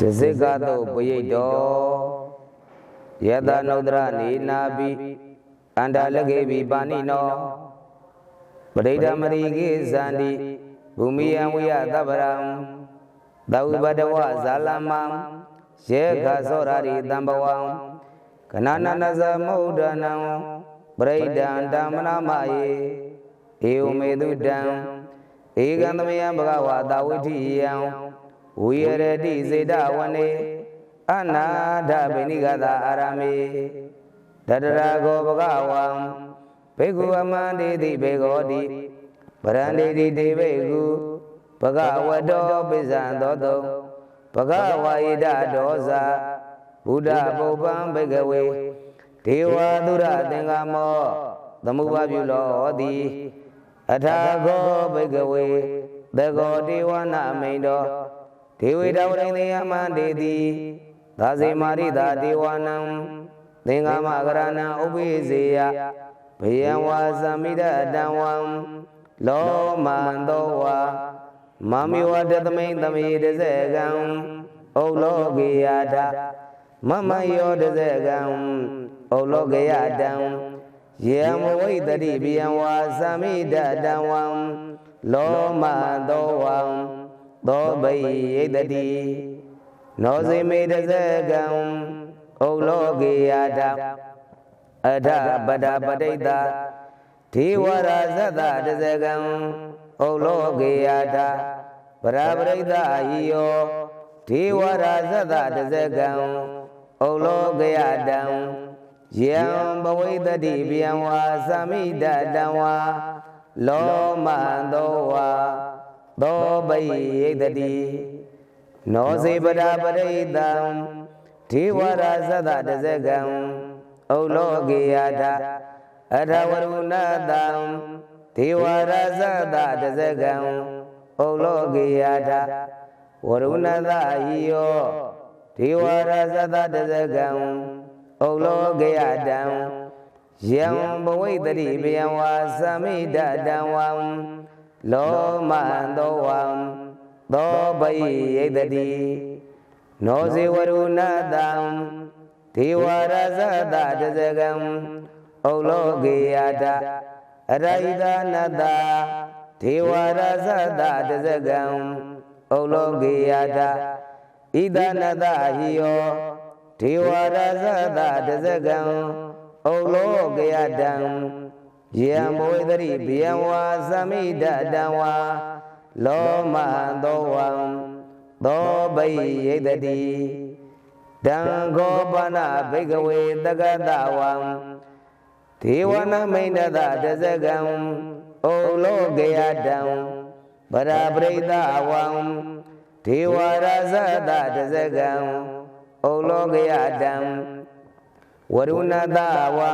တစိကသို့ပရိတ်တော်ယတနုဒ္ဒရနေနာပိအန္တလကေပိပါဏိနောပရိဒမရိကိဇန္တိဘူမိယံဝိယသဗ္ဗရံသဝိပတဝဇာလမံယေခသောရရိတံဘဝံကနနနသမုဒ္ဒနံပရိဒံဓမ္မနာမယေဧဝမေတုတံဧကံသမယံဘဂဝါတာဝိထိယံ ဝိရတိစေတဝနေအနာဒဗိနိဂတာအာရမေတတရာဂောဘဂဝံဘေကုအမန္တိတိဘေဂောတိပရန္တိတိတေဘေကုဘဂဝတောပိဇံသောတုံဘဂဝါယိတဒောဇာဘုဒ္ဓပုပ္ပံဘေကဝေဒေဝသုရသင်္ကမောသမုပ္ပါပြုလောတိအထာဂောဘေကဝေသကောဒေဝနာမိန်တော် ဒေဝေတဝရိသေယမန္တေတိသာစေမာရိတာဒေဝနံသင်္ဃမကရဏံဥပိစေယဘယံဝါသမိတတံဝံလောမန္တောဝါမမိဝတသမိန်သမေတဇေကံဩလောကေယတာမမယောတဇေကံဩလောကေယတံယေမဝိတတိဘယံဝါသမိတတံဝံလောမန္တောဝံ သောဘိယိတတိနောဇိမေတဇကံဩလောကေယတာအထပဒပဋိတဒေဝရာဇတတဇကံဩလောကေယတာပရပရိတဟိယောဒေဝရာဇတတဇကံဩလောကေယတံယံဘဝိတတိဗျံဝါသမိတတံဝါလောမန္တောဝါ သောဘိယိတတိနောစေပဒပရိတံဒေဝရာဇတတဇကံဩလောကေယတာအထဝရုဏတံဒေဝရာဇတတဇကံဩလောကေယတာဝရုဏတဟိယောဒေဝရာဇတတဇကံဩလောကေယတံယံဘဝိတတိဘယံဝါသမိတတံဝံ လောမန္တောဝံသောဘိယိတတိနောဇေဝရုဏတံဒေဝရဇတတဇကံဩလောကေယတာအရိဒနတဒေဝရဇတတဇကံဩလောကေယတာဣဒနတဟိယောဒေဝရဇတတဇကံဩလောကေယတံ ယေံဘဝေတရိဘယံဝါသမိတတံဝါလောမသောဝံသောဘိယိတတိတံဂောပနာဘိကဝေတကတဝံဒေဝနာမိန္ဒတတဇကံဩလောကေယတံပရပရိသဝံဒေဝရဇတတဇကံဩလောကေယတံဝရုဏတဝံ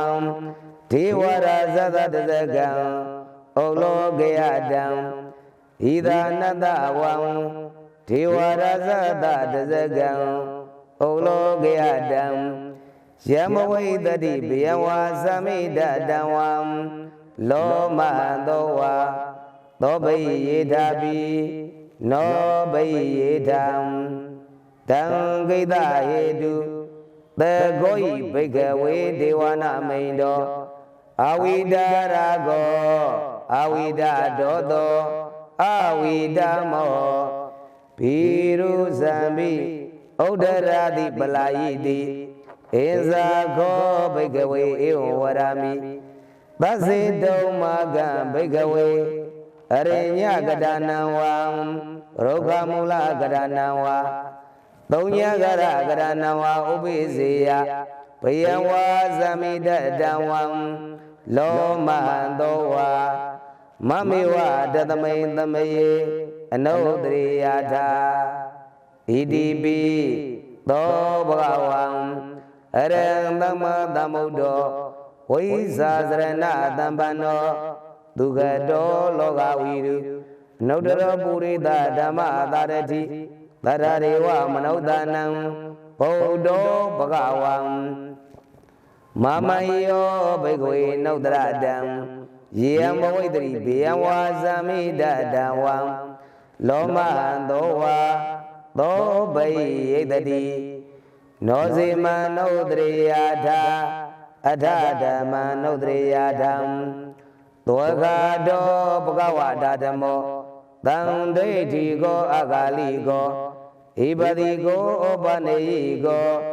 ဒေဝရဇတတဇကံဩလောကေယတံဣဒာနတဝံဒေဝရဇတတဇကံဩလောကေယတံယမဝိတတိဘယဝါသမိတတံဝံလောမသောဝါသောဘိယေထာပိနောဘိယေထံတံဂိတဟေတုသေကောဤဘိကဝေဒေဝနာမိန်တော် အဝိဒရာကောအဝိဒဒောသောအဝိဒမောဘီရုဇံပိဥဒရာတိပလာယိတိဧဇာခောဘိကဝေဧဝဝရာမိသစေတုံမာကံဘိကဝေအရိညကဒနံဝံရောဂမူလကဒနံဝါသုံးညကရကရဏဝါဥပိစေယဘယံဝါသမိတတံဝံ လောမန္တောဝါမမေဝတသမိန်သမယေအနုတရိယာထာဣတိပိသောဘဂဝံအရံသမသမုဒ္ဒောဝိဇာစရဏတံပန္နောဒုက္ခတောလောကဝီရုနုတ္တရပုရိသဓမ္မသာရတိသရရေဝမနုဿာနံဘုဒ္ဓောဘဂဝံ မမယောဘိကဝေနုတ္တရတံယေယမဝိတရိဘေယဝါဇမိတတံဝံလောမဟံသောဝါသောဘိယိတတိနောဇေမနုဒရိယာထာအထဓမ္မနုဒရိယာဓမ္မသောကတောဘဂဝတာဓမ္မောတံဒိဋ္ဌိကောအဂါလိကောဣပတိကိုဩပနေယိကောဝိ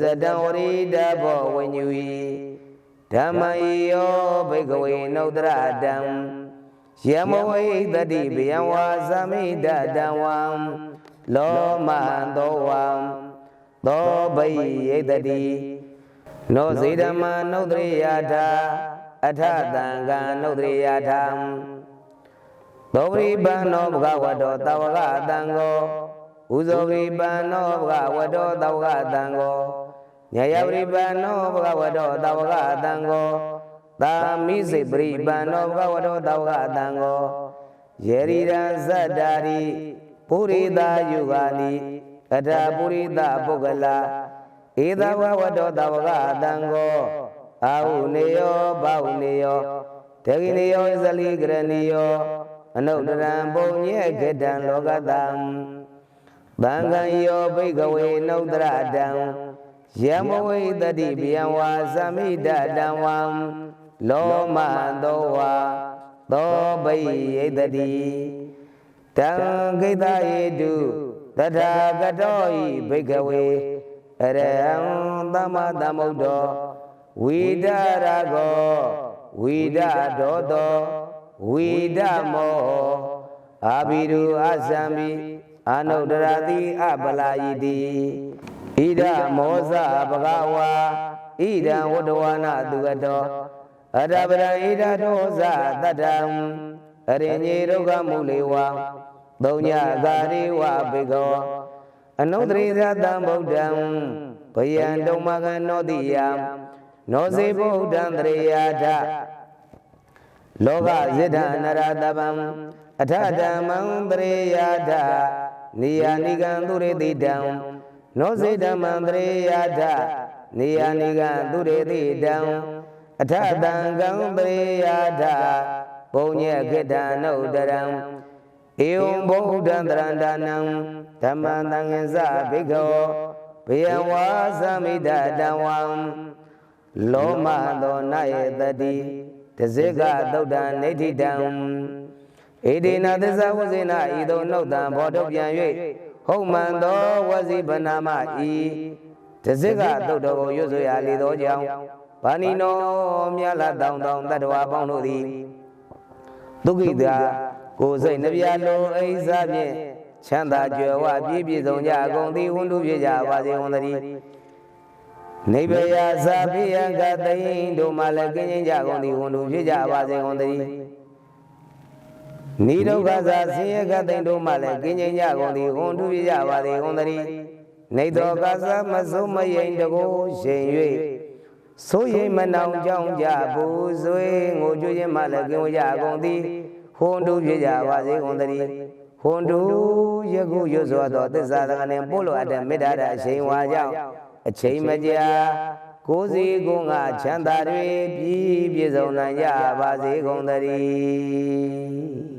ဇတံဝရိတဘောဝိညူဤဓမ္မဤယောဘိကဝေနုဒရတံယမဝိတတိဘယံဝါသမိတတံဝံလောမံသောဝံသောဘိယိတတိနောဇေဓမ္မနုဒရိယာထာအထတံကံနုဒရိယာထာသောပရိပန္နောဘဂဝတောတဝကတံကို ဥဇောပရိပန္နောဘဂဝတောတဝကတံကိုညယပရိပန္နောဘဂဝတောတဝကတံကိုသာမိစိပရိပန္နောဘဂဝတောတဝကတံကိုယေရိရံဇတ္တာရိပုရိသာယုဂာနိအထာပုရိသပုဂ္ဂလာဧသဝဝတောတဝကတံကိုအာဟုနေယောဘာဟုနေယောဒေဂိနေယောဇလိကရဏီယောအနုတ္တရံပုံညေခေတံလောကတံ သံဃံယောဘိကဝေနုတ္တရတံယမဝိတတိဗျံဝါသမိတတံဝံလောမသောဝါသောဘိယိတတိတံကိတယေတုတထာဂတောဤဘိကဝေအရဟံသမ္မာသမ္ဗုဒ္ဓောဝိဒရာဂောဝိဒဒောတောဝိဒမောအာဘိရုအသံမိ အနုတရတိအပလာယိတိဣဒမောဇဘဂဝါဣဒံဝတ္တဝနာသူကတောအတပရဣဒတောဇတတ္တံအရိညေဒုက္ခမူလေဝါသုံးညဂာရိဝဘေကောအနုတရိသတံဗုဒ္ဓံဘယံတုံမကနောတိယံနောစေဗုဒ္ဓံတရေယာထလောကဇိဒနရတပံအထဓမ္မံတရေယာထ နိယာနိကံသူရေတိတံနောစေဓမ္မံတရေယာထနိယာနိကံသူရေတိတံအထတံကံတရေယာထပုံညေခေတ္တနုတရံဧဝံဗုဒ္ဓံတရန္တနံဓမ္မံသံဃင်္စဘိက္ခောဘေယဝါသမိတတံဝံလောမသောနယေတတိတဇိကသုတ်တံနေဋ္ဌိတံ ဣဒေနသစ္စာဝဇေနဤသို့နှုတ်တံဘောတုပြန်၍ဟုတ်မှန်သောဝစီဗနာမဤတဇိကသုတ်တော်ကိုရွတ်ဆိုရလေသောကြောင့်ဘာနိနောမြလာတောင်းတောင်းတတ္တဝါပေါင်းတို့သည်ဒုက္ခိတာကိုယ်စိတ်နှပြလိုအိစားဖြင့်ချမ်းသာကြွယ်ဝပြည့်ပြည့်စုံကြအကုန်သည်ဝန္တုဖြစ်ကြပါစေဝန်တည်းနိဗ္ဗယသာပိယကသိင်တို့မှလည်းကင်းခြင်းကြကုန်သည်ဝန်တုဖြစ်ကြပါစေဝန်တည်း နိဒုက္ခသာဆင်းရဲကသိင်တို့မှလည်းကင်းခြင်းကြကုန်သည်ဝန်တုဖြစ်ကြပါစေဝန်တည်းနေတော်ကသမဆုံးမယိန်တကိုရှင်၍ဆိုရင်မနောင်ကြောင်းကြဘူးဆွေငိုကြွခြင်းမှလည်းကင်းဝကြကုန်သည်ဟွန်တုဖြစ်ကြပါစေကုန်တည်းဟွန်တုယခုရွတ်စွာသောသစ္စာသကနဲ့ပို့လိုအပ်တဲ့မေတ္တာအချိန်ဝါကြောင့်အချိန်မကြာကိုယ်စီကိုယ်ငါချမ်းသာတွေပြည့်ပြည့်စုံနိုင်ကြပါစေကုန်တည်း